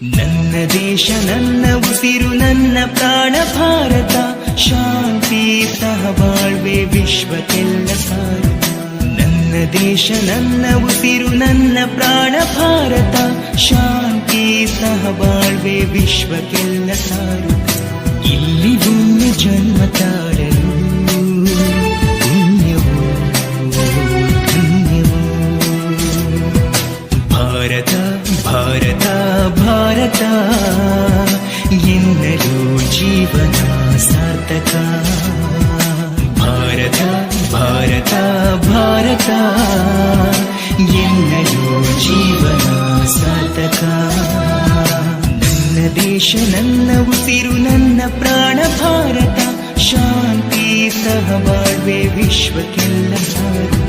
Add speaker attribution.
Speaker 1: ನನ್ನ ದೇಶ, ನನ್ನ ಉಸಿರು, ನನ್ನ ಪ್ರಾಣ, ಭಾರತ, ಶಾಂತಿ, ಸಹಬಾಳ್ವೆ ವಿಶ್ವಕ್ಕೆಲ್ಲ ಸಾರತ ನನ್ನ ದೇಶ, ನನ್ನ ಉಸಿರು, ನನ್ನ ಪ್ರಾಣ, ಭಾರತ, ಶಾಂತಿ, ಸಹಬಾಳ್ವೆ ವಿಶ್ವಕ್ಕೆಲ್ಲ ಸಾರತ ಇಲ್ಲಿ ಭೂಮಿ ಜನ್ಮ ಭಾರತ ಭಾರತ ಭಾರತ. ಎನ್ನಲು ಜೀವನ ಸಾರ್ಥಕ ಭಾರತ ಭಾರತ ಭಾರತ ಎನ್ನಲು ಜೀವನ ಸಾರ್ಥಕ ನನ್ನ ದೇಶ ನನ್ನ ಉಸಿರು ನನ್ನ ಪ್ರಾಣ ಭಾರತ ಶಾಂತಿ ಸಹಬಾಳ್ವೆ ವಿಶ್ವಕ್ಕೆಲ್ಲ ಸಾರುತ್ತ